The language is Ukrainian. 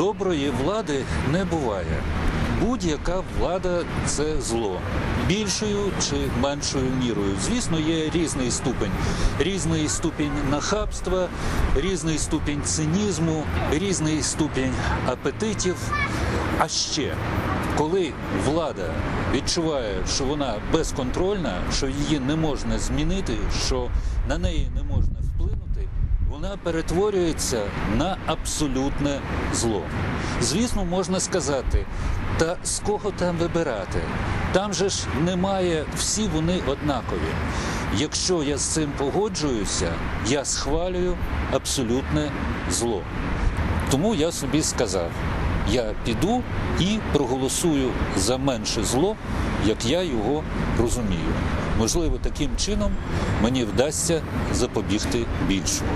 Доброї влади не буває. Будь-яка влада це зло. Більшою чи меншою мірою. Звісно, є різний ступень. Різний ступінь нахабства, різний ступінь цинізму, різний ступінь апетитів. А ще, коли влада відчуває, що вона безконтрольна, що її не можна змінити, що на неї не можна вплинути, вона перетворюється на абсолютне зло. Звісно, можна сказати, та з кого там вибирати? Там же ж немає, всі вони однакові. Якщо я з цим погоджуюся, я схвалюю абсолютне зло. Тому я собі сказав: я піду і проголосую за менше зло, як я його розумію. Можливо, таким чином мені вдасться запобігти більшому.